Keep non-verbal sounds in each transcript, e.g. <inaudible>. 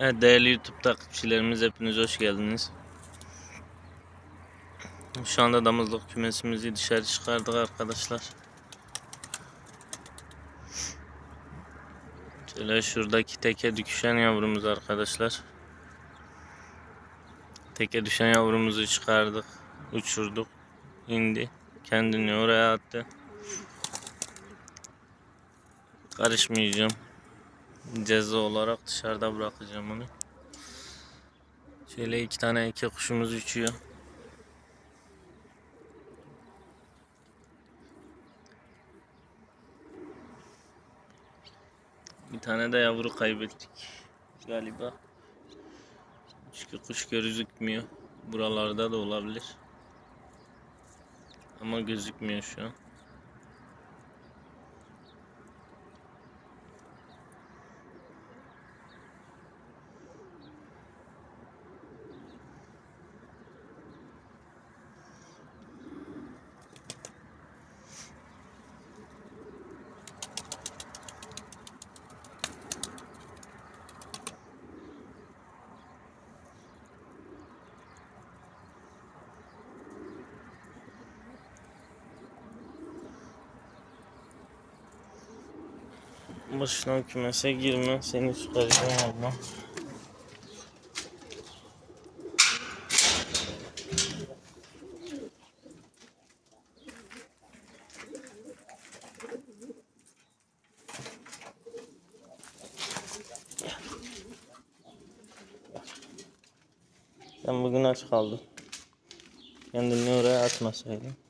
Evet değerli YouTube takipçilerimiz hepiniz hoş geldiniz. Şu anda damızlık kümesimizi dışarı çıkardık arkadaşlar. Şöyle şuradaki teke düşen yavrumuz arkadaşlar. Teke düşen yavrumuzu çıkardık, uçurduk, indi. Kendini oraya attı. Karışmayacağım. Ceza olarak dışarıda bırakacağım onu. Şöyle iki tane iki kuşumuz uçuyor. Bir tane de yavru kaybettik galiba. Çünkü kuş gözükmüyor. Buralarda da olabilir. Ama gözükmüyor şu an. Boşuna kümese girme. Seni çıkaracağım abla. Sen bugün aç kaldın. Kendini oraya atmasaydın.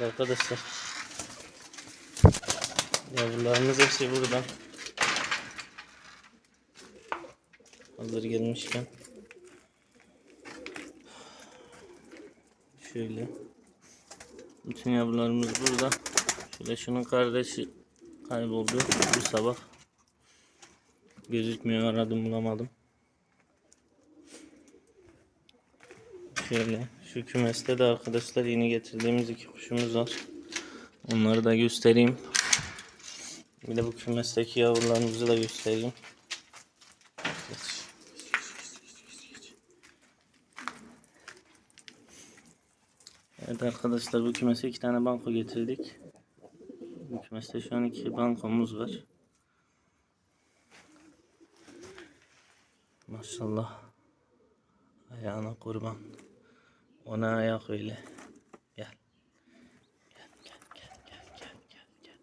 Evet arkadaşlar. Yavrularımız hepsi burada. Hazır gelmişken. Şöyle. Bütün yavrularımız burada. Şöyle şunun kardeşi kayboldu bu sabah. Gözükmüyor aradım bulamadım. Şöyle şu kümeste de arkadaşlar yeni getirdiğimiz iki kuşumuz var. Onları da göstereyim. Bir de bu kümesteki yavrularımızı da göstereyim. Evet arkadaşlar bu kümese iki tane banko getirdik. Bu kümeste şu an iki bankomuz var. Maşallah. Ayağına kurban. Ona ayak öyle. Gel. Gel gel gel gel gel gel gel.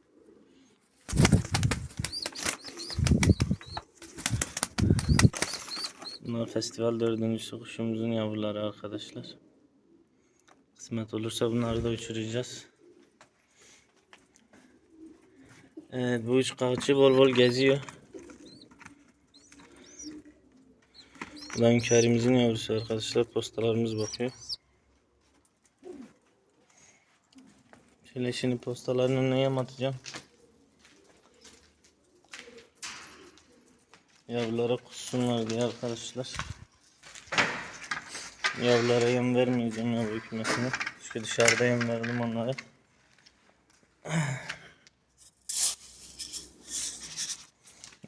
Bunlar festival dördüncüsü kuşumuzun yavruları arkadaşlar. Kısmet olursa bunları da uçuracağız. Evet bu üç kavçı bol bol geziyor. Bu da hünkârimizin yavrusu arkadaşlar. Postalarımız bakıyor. Şöyle şimdi postaların önüne yem atacağım. Yavrulara kussunlar diye arkadaşlar. Yavrulara yem vermeyeceğim yavru kümesine. Çünkü dışarıda yem verdim onlara.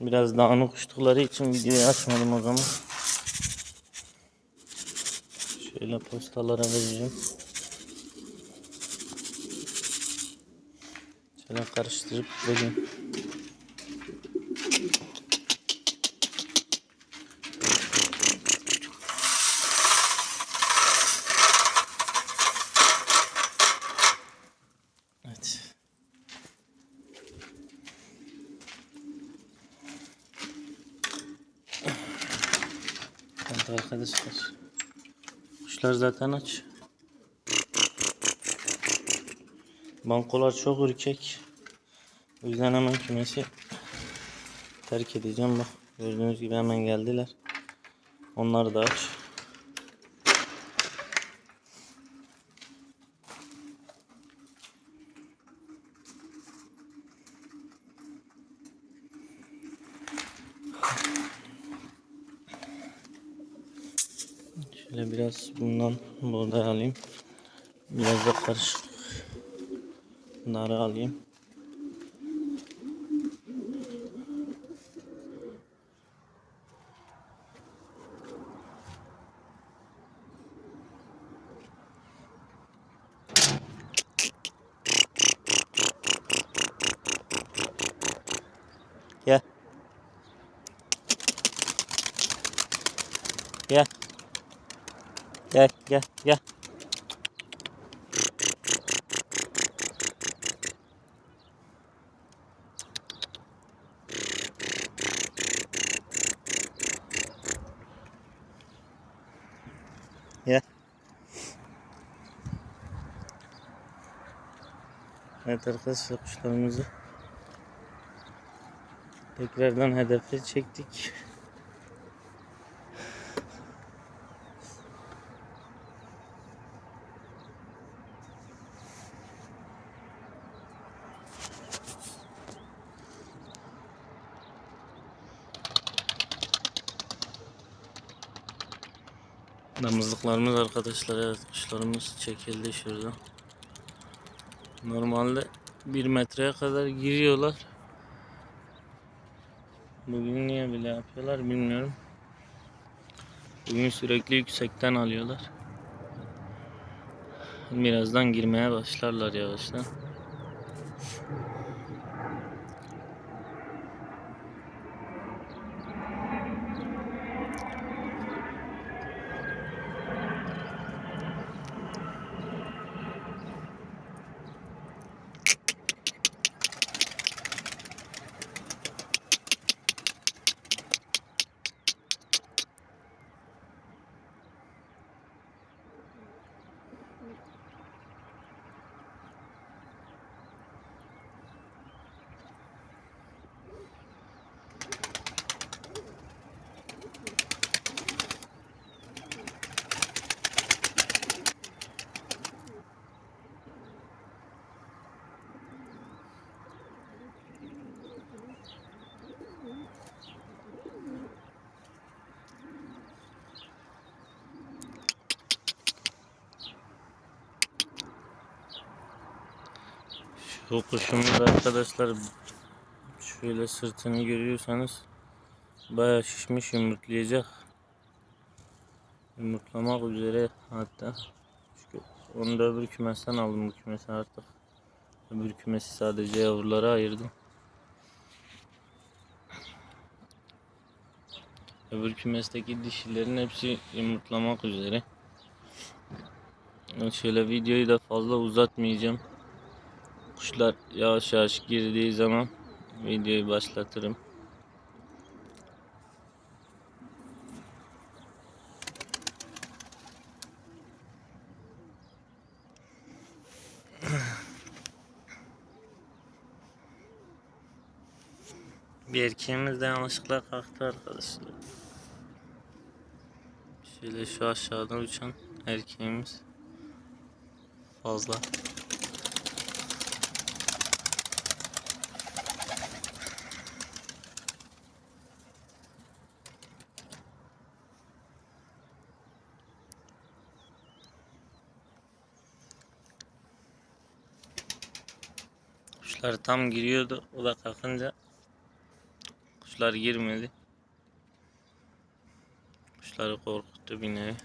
Biraz dağınık uçtukları için videoyu açmadım o zaman. Şöyle postalara vereceğim. Şöyle karıştırıp vereyim. Evet. Evet arkadaşlar. Kuşlar zaten aç. Bankolar çok ürkek. O yüzden hemen kümesi terk edeceğim. Bak gördüğünüz gibi hemen geldiler. Onları da aç. Şöyle biraz bundan burada alayım. Biraz da karışık narı alayım. Gel. Gel gel gel. Gel. Evet arkadaşlar kuşlarımızı tekrardan hedefe çektik. Damızlıklarımız arkadaşlar evet kuşlarımız çekildi şurada. Normalde bir metreye kadar giriyorlar. Bugün niye bile yapıyorlar bilmiyorum. Bugün sürekli yüksekten alıyorlar. Birazdan girmeye başlarlar yavaştan. Şu kuşumuz arkadaşlar şöyle sırtını görüyorsanız bayağı şişmiş yumurtlayacak. Yumurtlamak üzere hatta. Çünkü onu da öbür kümesten aldım bu kümesi artık. Öbür kümesi sadece yavrulara ayırdım. Öbür kümesteki dişilerin hepsi yumurtlamak üzere. Şöyle videoyu da fazla uzatmayacağım. Kuşlar yavaş yavaş girdiği zaman videoyu başlatırım. Bir erkeğimiz de yanlışlıkla kalktı arkadaşlar. Şöyle şu aşağıdan uçan erkeğimiz fazla. Kuşlar tam giriyordu. O da kalkınca kuşlar girmedi. Kuşları korkuttu bir nevi.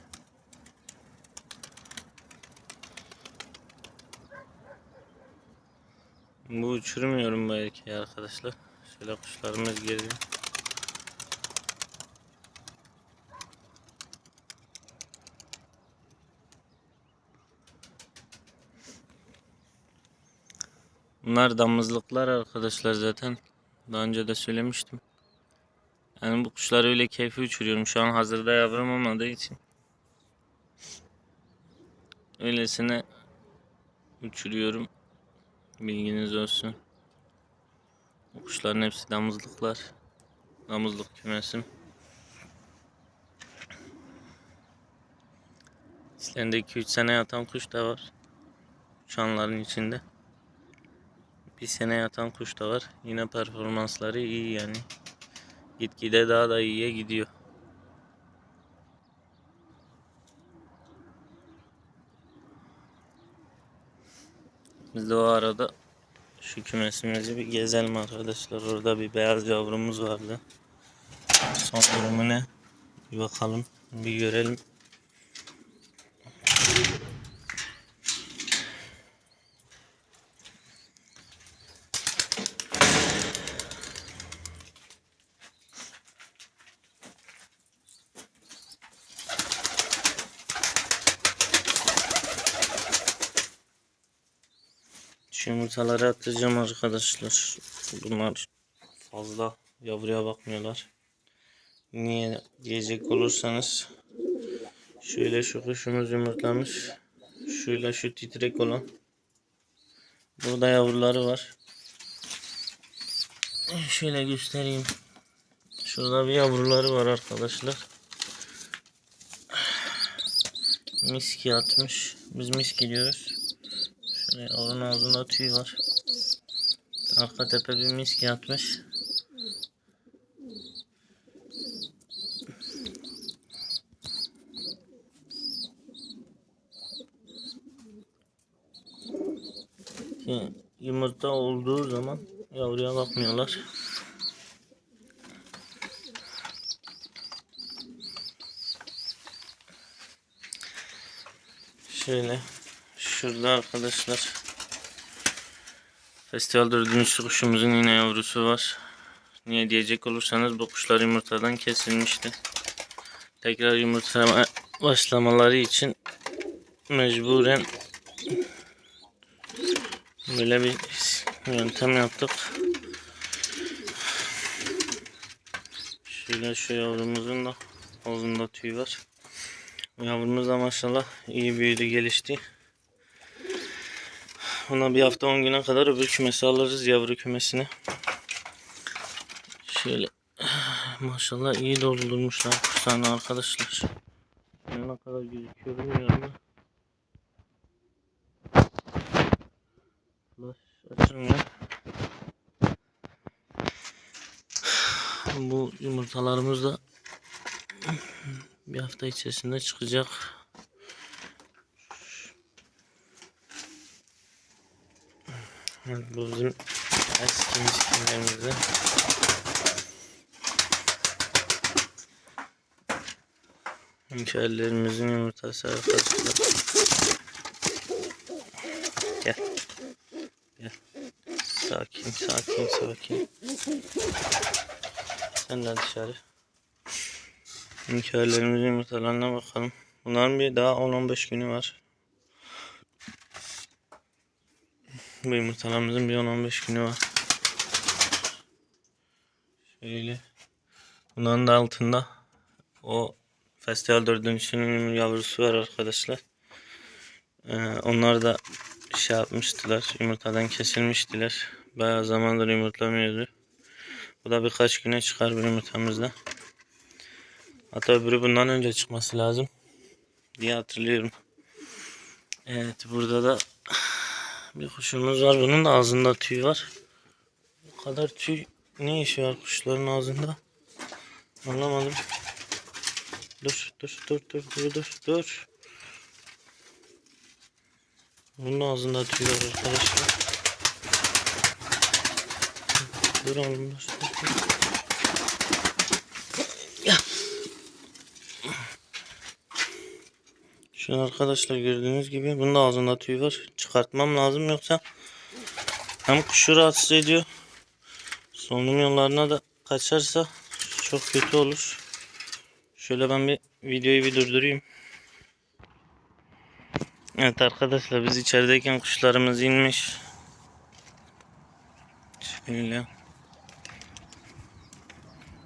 Bu uçurmuyorum bu erkeği arkadaşlar. Şöyle kuşlarımız geliyor. Bunlar damızlıklar arkadaşlar zaten. Daha önce de söylemiştim. Yani bu kuşları öyle keyfi uçuruyorum. Şu an hazırda yavrum olmadığı için. Öylesine uçuruyorum. Bilginiz olsun. Bu kuşların hepsi damızlıklar. Damızlık kümesim. İçlerinde 2-3 sene yatan kuş da var. Uçanların içinde. Bir sene yatan kuş da var. Yine performansları iyi yani. Gitgide daha da iyiye gidiyor. Biz de o arada şu kümesimizi bir gezelim arkadaşlar. Orada bir beyaz yavrumuz vardı. Son durumu ne? Bir bakalım, bir görelim. Yumurtaları atacağım arkadaşlar. Bunlar fazla yavruya bakmıyorlar. Niye diyecek olursanız şöyle şu kuşumuz yumurtlamış. Şöyle şu titrek olan. Burada yavruları var. Şöyle göstereyim. Şurada bir yavruları var arkadaşlar. Miski atmış. Biz miski diyoruz. Şöyle onun ağzında tüy var. Arka tepe bir miski atmış. Ki Yumurta olduğu zaman yavruya bakmıyorlar. Şöyle şurada arkadaşlar Festival dördüncü kuşumuzun yine yavrusu var. Niye diyecek olursanız bu kuşlar yumurtadan kesilmişti. Tekrar yumurtlama başlamaları için mecburen böyle bir yöntem yaptık. Şöyle şu yavrumuzun da ağzında tüy var. Yavrumuz da maşallah iyi büyüdü gelişti. Ona bir hafta 10 güne kadar öbür kümesi alırız yavru kümesine. Şöyle <sighs> maşallah iyi doldurmuşlar kuşlarını arkadaşlar. Ne kadar gözüküyor bilmiyorum da. Flash açılmıyor. <sighs> Bu yumurtalarımız da <clears throat> bir hafta içerisinde çıkacak. Bu bizim eski miskinlerimizde. Hünkârlerimizin yumurtası arkadaşlar. Gel. Gel. Sakin, sakin, sakin. Sen de dışarı. Hünkârlerimizin yumurtalarına bakalım. Bunların bir daha 10-15 günü var. Bu yumurtalarımızın bir 10-15 günü var. Şöyle. Bunların da altında o festival dördüncüsünün yavrusu var arkadaşlar. Ee, onlar da şey yapmıştılar. Yumurtadan kesilmiştiler. Bayağı zamandır yumurtlamıyordu. Bu da birkaç güne çıkar bir yumurtamızda. Hatta öbürü bundan önce çıkması lazım. Diye hatırlıyorum. Evet burada da bir kuşumuz var. Bunun da ağzında tüy var. Bu kadar tüy ne işi var kuşların ağzında? Anlamadım. Dur dur dur dur dur dur dur. Bunun ağzında tüy var arkadaşlar. Dur oğlum dur. dur, dur. An arkadaşlar gördüğünüz gibi bunun da ağzında tüy var. Çıkartmam lazım yoksa hem kuşu rahatsız ediyor. Solunum yollarına da kaçarsa çok kötü olur. Şöyle ben bir videoyu bir durdurayım. Evet arkadaşlar biz içerideyken kuşlarımız inmiş. Şöyle.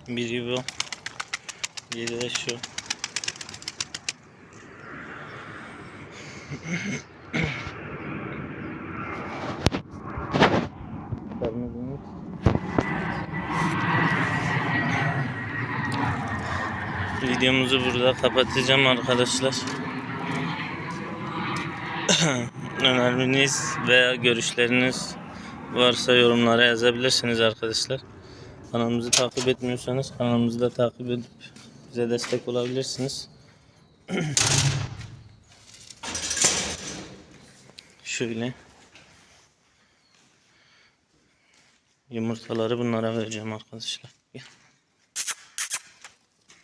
Biri bu. Biri de şu. Videomuzu burada kapatacağım arkadaşlar. Öneriniz veya görüşleriniz varsa yorumlara yazabilirsiniz arkadaşlar. Kanalımızı takip etmiyorsanız kanalımızı da takip edip bize destek olabilirsiniz. Şöyle Yumurtaları bunlara vereceğim arkadaşlar. Gel.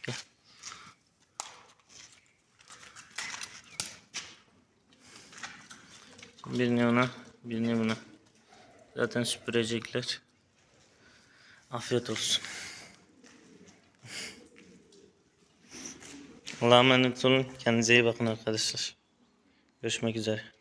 Gel. Ona, birini buna. Zaten süpürecekler. Afiyet olsun. Allah'a emanet olun. Kendinize iyi bakın arkadaşlar. Görüşmek üzere.